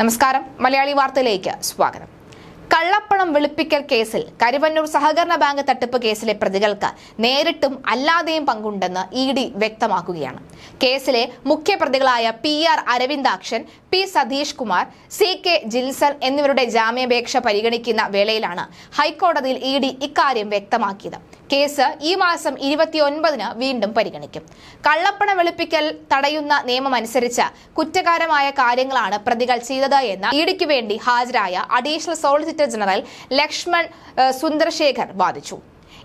നമസ്കാരം. മലയാളി വാർത്തയിലേക്ക് സ്വാഗതം. കള്ളപ്പണം വെളുപ്പിക്കൽ കേസിൽ കരുവന്നൂർ സഹകരണ ബാങ്ക് തട്ടിപ്പ് കേസിലെ പ്രതികൾക്ക് നേരിട്ടും അല്ലാതെയും പങ്കുണ്ടെന്ന് ഇ ഡി വ്യക്തമാക്കുകയാണ്. കേസിലെ മുഖ്യപ്രതികളായ P R Aravindakshan P Satish Kumar C K Jilson എന്നിവരുടെ ജാമ്യാപേക്ഷ പരിഗണിക്കുന്ന വേളയിലാണ് ഹൈക്കോടതിയിൽ ഇ ഡി ഇക്കാര്യം വ്യക്തമാക്കിയത്. കേസ് ഈ മാസം ഇരുപത്തിയൊൻപതിന് വീണ്ടും പരിഗണിക്കും. കള്ളപ്പണ വെളുപ്പിക്കൽ തടയുന്ന നിയമം അനുസരിച്ച് കുറ്റകാരമായ കാര്യങ്ങളാണ് പ്രതികൾ ചെയ്തത് എന്ന് ഇഡിക്ക് വേണ്ടി ഹാജരായ additional solicitor general Lakshman Sundarshekhar വാദിച്ചു.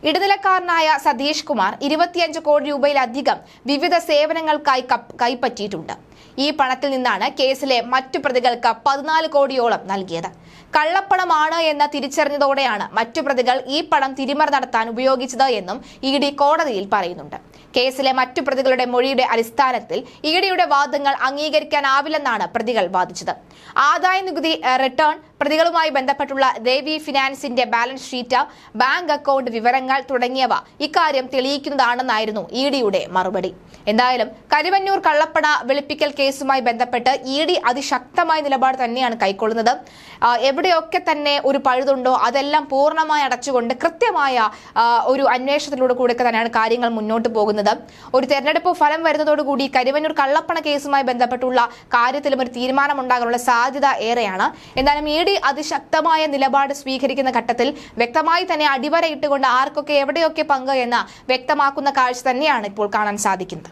ഇടനിലക്കാരനായ സതീഷ് കുമാർ ഇരുപത്തിയഞ്ച് കോടി രൂപയിലധികം വിവിധ സേവനങ്ങൾക്കായി കൈപ്പറ്റിയിട്ടുണ്ട്. ഈ പണത്തിൽ നിന്നാണ് കേസിലെ മറ്റു പ്രതികൾക്ക് പതിനാല് കോടിയോളം നൽകിയത്. കള്ളപ്പണമാണ് എന്ന് തിരിച്ചറിഞ്ഞതോടെയാണ് മറ്റു പ്രതികൾ ഈ പണം തിരിമറി നടത്താൻ ഉപയോഗിച്ചത് എന്നും ഇ ഡി കോടതിയിൽ പറയുന്നുണ്ട്. കേസിലെ മറ്റു പ്രതികളുടെ മൊഴിയുടെ അടിസ്ഥാനത്തിൽ ഇ ഡിയുടെ വാദങ്ങൾ അംഗീകരിക്കാനാവില്ലെന്നാണ് പ്രതികൾ വാദിച്ചത്. ആദായ നികുതി റിട്ടേൺ പ്രതികളുമായി ബന്ധപ്പെട്ടുള്ള ദേവി ഫിനാൻസിന്റെ ബാലൻസ് ഷീറ്റ് ബാങ്ക് അക്കൗണ്ട് വിവരങ്ങൾ തുടങ്ങിയവ ഇക്കാര്യം തെളിയിക്കുന്നതാണെന്നായിരുന്നു ഇ ഡിയുടെ മറുപടി. എന്തായാലും കരുവന്നൂർ കള്ളപ്പട വെളുപ്പിക്കൽ കേസുമായി ബന്ധപ്പെട്ട് ഇ ഡി അതിശക്തമായ നിലപാട് തന്നെയാണ് കൈക്കൊള്ളുന്നത്. എവിടെയൊക്കെ തന്നെ ഒരു പഴുതുണ്ടോ അതെല്ലാം പൂർണമായി അടച്ചുകൊണ്ട് കൃത്യമായ ഒരു അന്വേഷണത്തിലൂടെ കൂടെ തന്നെയാണ് കാര്യങ്ങൾ മുന്നോട്ട് പോകുന്നത്. ഒരു തെരഞ്ഞെടുപ്പ് ഫലം വരുന്നതോടുകൂടി കരുവന്നൂർ കള്ളപ്പണ കേസുമായി ബന്ധപ്പെട്ടുള്ള കാര്യത്തിലും ഒരു തീരുമാനമുണ്ടാകാനുള്ള സാധ്യത ഏറെയാണ്. എന്നാലും ഇ ഡി അതിശക്തമായ നിലപാട് സ്വീകരിക്കുന്ന ഘട്ടത്തിൽ വ്യക്തമായി തന്നെ അടിവരയിട്ടുകൊണ്ട് ആർക്കൊക്കെ എവിടെയൊക്കെ പങ്ക് എന്ന് വ്യക്തമാക്കുന്ന കാഴ്ച തന്നെയാണ് ഇപ്പോൾ കാണാൻ സാധിക്കുന്നത്.